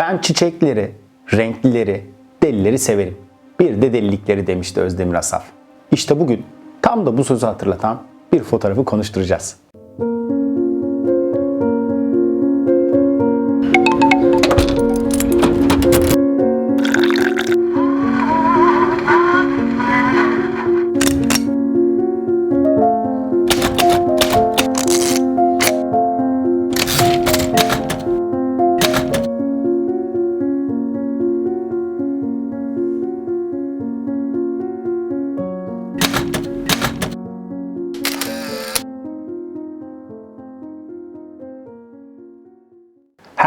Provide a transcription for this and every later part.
Ben çiçekleri, renklileri, delileri severim. Bir de delilikleri demişti Özdemir Asaf. İşte bugün tam da bu sözü hatırlatan bir fotoğrafı konuşturacağız.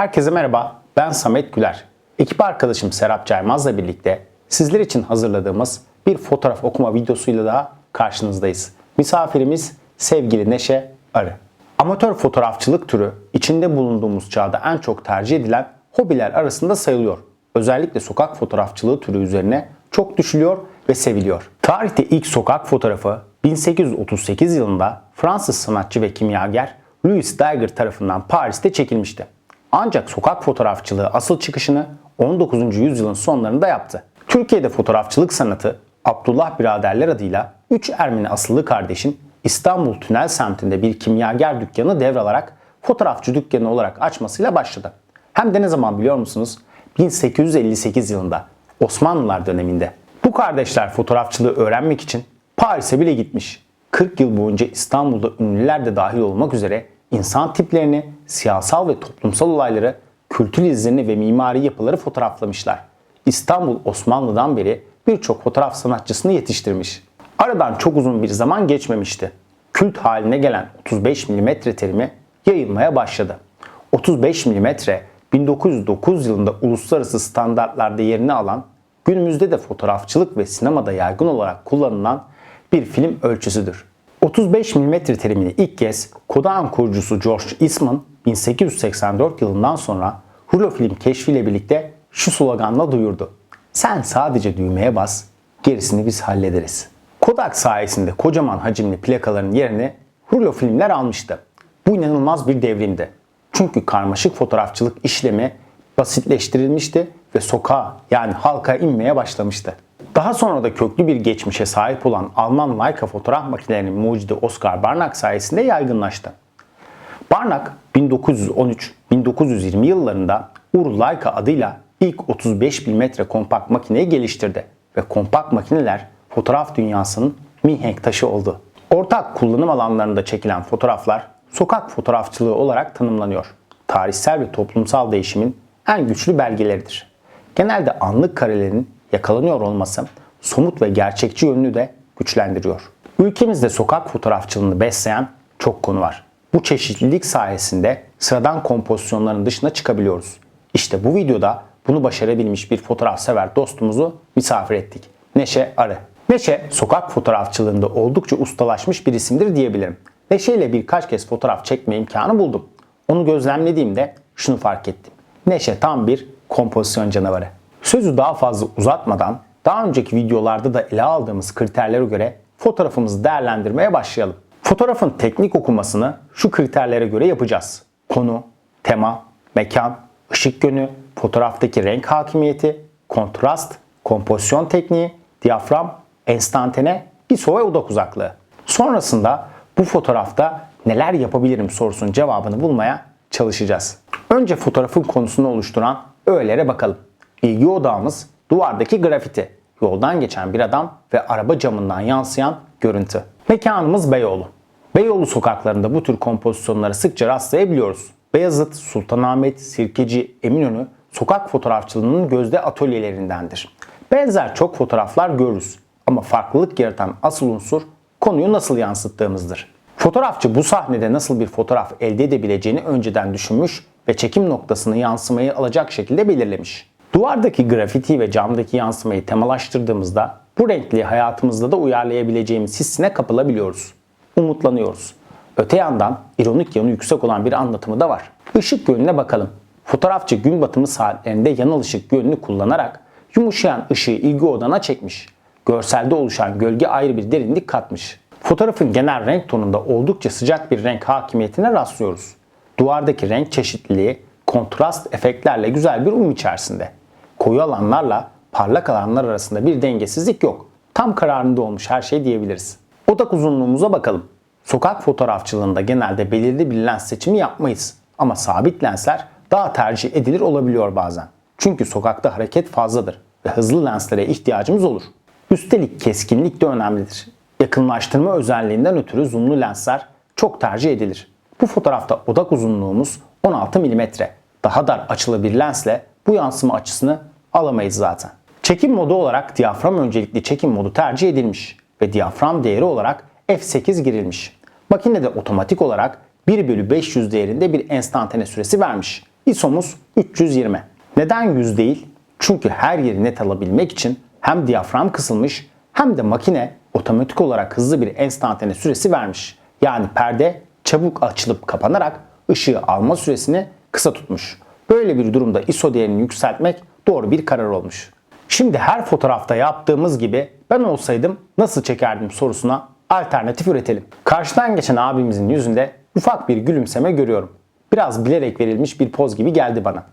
Herkese merhaba, ben Samet Güler. Ekip arkadaşım Serap Caymaz'la birlikte sizler için hazırladığımız bir fotoğraf okuma videosuyla daha karşınızdayız. Misafirimiz sevgili Neşe Arı. Amatör fotoğrafçılık türü içinde bulunduğumuz çağda en çok tercih edilen hobiler arasında sayılıyor. Özellikle sokak fotoğrafçılığı türü üzerine çok düşülüyor ve seviliyor. Tarihte ilk sokak fotoğrafı 1838 yılında Fransız sanatçı ve kimyager Louis Daguerre tarafından Paris'te çekilmişti. Ancak sokak fotoğrafçılığı asıl çıkışını 19. yüzyılın sonlarında yaptı. Türkiye'de fotoğrafçılık sanatı Abdullah biraderler adıyla 3 Ermeni asıllı kardeşin İstanbul Tünel semtinde bir kimyager dükkanı devralarak fotoğrafçı dükkanı olarak açmasıyla başladı. Hem de ne zaman biliyor musunuz? 1858 yılında Osmanlılar döneminde. Bu kardeşler fotoğrafçılığı öğrenmek için Paris'e bile gitmiş. 40 yıl boyunca İstanbul'da ünlüler de dahil olmak üzere insan tiplerini, siyasal ve toplumsal olayları, kültür izlerini ve mimari yapıları fotoğraflamışlar. İstanbul Osmanlı'dan beri birçok fotoğraf sanatçısını yetiştirmiş. Aradan çok uzun bir zaman geçmemişti. Kült haline gelen 35 mm terimi yayılmaya başladı. 35 mm 1909 yılında uluslararası standartlarda yerini alan, günümüzde de fotoğrafçılık ve sinemada yaygın olarak kullanılan bir film ölçüsüdür. 35 mm terimini ilk kez Kodan kurucusu George Eastman 1884 yılından sonra rulo film keşfiyle birlikte şu sloganla duyurdu. Sen sadece düğmeye bas, gerisini biz hallederiz. Kodak sayesinde kocaman hacimli plakaların yerini rulo filmler almıştı. Bu inanılmaz bir devrimdi. Çünkü karmaşık fotoğrafçılık işlemi basitleştirilmişti ve sokağa yani halka inmeye başlamıştı. Daha sonra da köklü bir geçmişe sahip olan Alman Leica fotoğraf makinelerinin mucidi Oscar Barnack sayesinde yaygınlaştı. Barnack 1913-1920 yıllarında Ur Leica adıyla ilk 35 mm kompakt makineyi geliştirdi ve kompakt makineler fotoğraf dünyasının mihenk taşı oldu. Ortak kullanım alanlarında çekilen fotoğraflar sokak fotoğrafçılığı olarak tanımlanıyor. Tarihsel ve toplumsal değişimin en güçlü belgeleridir. Genelde anlık karelerin yakalanıyor olması somut ve gerçekçi yönünü de güçlendiriyor. Ülkemizde sokak fotoğrafçılığını besleyen çok konu var. Bu çeşitlilik sayesinde sıradan kompozisyonların dışına çıkabiliyoruz. İşte bu videoda bunu başarabilmiş bir fotoğraf sever dostumuzu misafir ettik. Neşe Arı. Neşe sokak fotoğrafçılığında oldukça ustalaşmış bir isimdir diyebilirim. Neşe ile birkaç kez fotoğraf çekme imkanı buldum. Onu gözlemlediğimde şunu fark ettim. Neşe tam bir kompozisyon canavarı. Sözü daha fazla uzatmadan daha önceki videolarda da ele aldığımız kriterlere göre fotoğrafımızı değerlendirmeye başlayalım. Fotoğrafın teknik okumasını şu kriterlere göre yapacağız. Konu, tema, mekan, ışık yönü, fotoğraftaki renk hakimiyeti, kontrast, kompozisyon tekniği, diyafram, enstantane, ISO ve odak uzaklığı. Sonrasında bu fotoğrafta neler yapabilirim sorusunun cevabını bulmaya çalışacağız. Önce fotoğrafın konusunu oluşturan öğelere bakalım. İlgi odağımız duvardaki grafiti, yoldan geçen bir adam ve araba camından yansıyan görüntü. Mekanımız Beyoğlu. Beyoğlu sokaklarında bu tür kompozisyonlara sıkça rastlayabiliyoruz. Beyazıt, Sultanahmet, Sirkeci, Eminönü sokak fotoğrafçılığının gözde atölyelerindendir. Benzer çok fotoğraflar görürüz ama farklılık yaratan asıl unsur konuyu nasıl yansıttığımızdır. Fotoğrafçı bu sahnede nasıl bir fotoğraf elde edebileceğini önceden düşünmüş ve çekim noktasını yansımayı alacak şekilde belirlemiş. Duvardaki grafiti ve camdaki yansımayı temalaştırdığımızda bu renkliği hayatımızda da uyarlayabileceğimiz hissine kapılabiliyoruz. Umutlanıyoruz. Öte yandan ironik yanı yüksek olan bir anlatımı da var. Işık yönüne bakalım. Fotoğrafçı gün batımı saatlerinde yanal ışık yönünü kullanarak yumuşayan ışığı ilgi odana çekmiş. Görselde oluşan gölge ayrı bir derinlik katmış. Fotoğrafın genel renk tonunda oldukça sıcak bir renk hakimiyetine rastlıyoruz. Duvardaki renk çeşitliliği kontrast efektlerle güzel bir uyum içerisinde. Koyu alanlarla parlak alanlar arasında bir dengesizlik yok. Tam kararında olmuş her şey diyebiliriz. Odak uzunluğumuza bakalım. Sokak fotoğrafçılığında genelde belirli bir lens seçimi yapmayız. Ama sabit lensler daha tercih edilir olabiliyor bazen. Çünkü sokakta hareket fazladır ve hızlı lenslere ihtiyacımız olur. Üstelik keskinlik de önemlidir. Yakınlaştırma özelliğinden ötürü zoomlu lensler çok tercih edilir. Bu fotoğrafta odak uzunluğumuz 16 mm. Daha dar açılı bir lensle bu yansıma açısını alamayız zaten. Çekim modu olarak diyafram öncelikli çekim modu tercih edilmiş ve diyafram değeri olarak f8 girilmiş. Makinede otomatik olarak 1 bölü 500 değerinde bir enstantane süresi vermiş. ISO'muz 320. Neden 100 değil? Çünkü her yeri net alabilmek için hem diyafram kısılmış hem de makine otomatik olarak hızlı bir enstantane süresi vermiş. Yani perde çabuk açılıp kapanarak ışığı alma süresini kısa tutmuş. Böyle bir durumda ISO değerini yükseltmek doğru bir karar olmuş. Şimdi her fotoğrafta yaptığımız gibi ben olsaydım nasıl çekerdim sorusuna alternatif üretelim. Karşıdan geçen abimizin yüzünde ufak bir gülümseme görüyorum. Biraz bilerek verilmiş bir poz gibi geldi bana.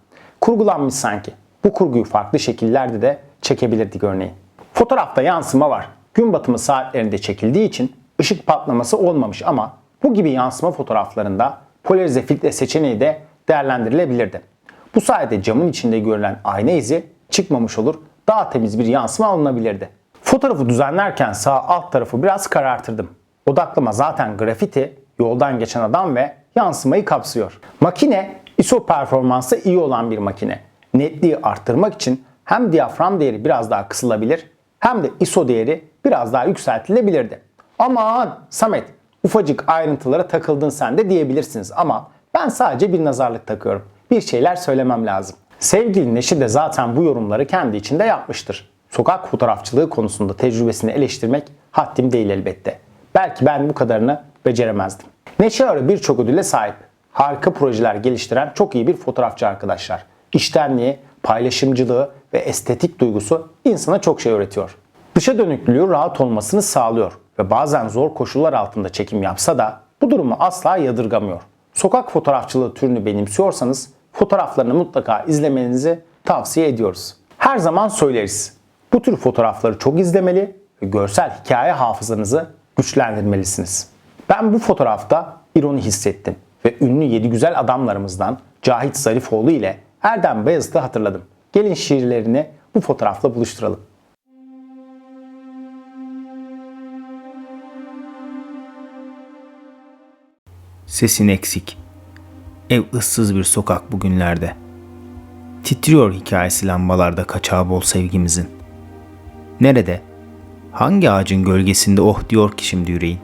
Kurgulanmış sanki. Bu kurguyu farklı şekillerde de çekebilirdik örneğin. Fotoğrafta yansıma var. Gün batımı saatlerinde çekildiği için ışık patlaması olmamış ama bu gibi yansıma fotoğraflarında polarize filtre seçeneği de değerlendirilebilirdi. Bu sayede camın içinde görülen ayna izi çıkmamış olur, daha temiz bir yansıma alınabilirdi. Fotoğrafı düzenlerken sağ alt tarafı biraz karartırdım. Odaklama zaten grafiti, yoldan geçen adam ve yansımayı kapsıyor. Makine ISO performansı iyi olan bir makine. Netliği arttırmak için hem diyafram değeri biraz daha kısılabilir hem de ISO değeri biraz daha yükseltilebilirdi. Aman Samet ufacık ayrıntılara takıldın sen de diyebilirsiniz ama ben sadece bir nazarlık takıyorum. Bir şeyler söylemem lazım. Sevgili Neşi de zaten bu yorumları kendi içinde yapmıştır. Sokak fotoğrafçılığı konusunda tecrübesini eleştirmek haddim değil elbette. Belki ben bu kadarını beceremezdim. Neşe Arı birçok ödüle sahip. Harika projeler geliştiren çok iyi bir fotoğrafçı arkadaşlar. İştenliği, paylaşımcılığı ve estetik duygusu insana çok şey öğretiyor. Dışa dönüklülüğü rahat olmasını sağlıyor ve bazen zor koşullar altında çekim yapsa da bu durumu asla yadırgamıyor. Sokak fotoğrafçılığı türünü benimsiyorsanız fotoğraflarını mutlaka izlemenizi tavsiye ediyoruz. Her zaman söyleriz. Bu tür fotoğrafları çok izlemeli ve görsel hikaye hafızanızı güçlendirmelisiniz. Ben bu fotoğrafta ironi hissettim ve ünlü yedi güzel adamlarımızdan Cahit Zarifoğlu ile Erdem Beyazıt'ı hatırladım. Gelin şiirlerini bu fotoğrafla buluşturalım. Sesin eksik. Ev ıssız bir sokak bugünlerde. Titriyor hikayesi lambalarda kaçağı bol sevgimizin. Nerede? Hangi ağacın gölgesinde oh diyor ki şimdi yüreğin?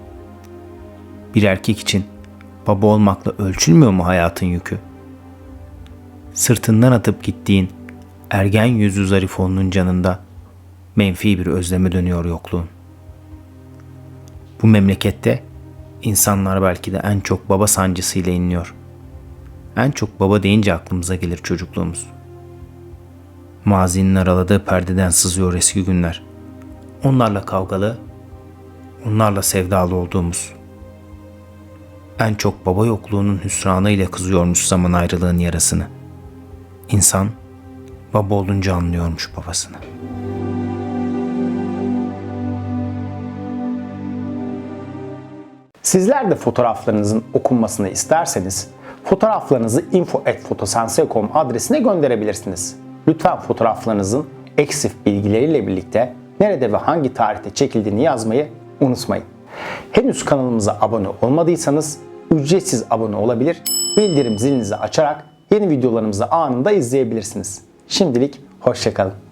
Bir erkek için baba olmakla ölçülmüyor mu hayatın yükü? Sırtından atıp gittiğin ergen yüzü Zarifo'nun canında menfi bir özleme dönüyor yokluğun. Bu memlekette insanlar belki de en çok baba sancısıyla inliyor. En çok baba deyince aklımıza gelir çocukluğumuz. Mazinin araladığı perdeden sızıyor eski günler. Onlarla kavgalı, onlarla sevdalı olduğumuz. En çok baba yokluğunun hüsranıyla kızıyormuş zaman ayrılığın yarasını. İnsan baba olunca anlıyormuş babasını. Sizler de fotoğraflarınızın okunmasını isterseniz fotoğraflarınızı info.fotosense.com adresine gönderebilirsiniz. Lütfen fotoğraflarınızın eksif bilgileriyle birlikte nerede ve hangi tarihte çekildiğini yazmayı unutmayın. Henüz kanalımıza abone olmadıysanız ücretsiz abone olabilir, bildirim zilinizi açarak yeni videolarımızı anında izleyebilirsiniz. Şimdilik hoşçakalın.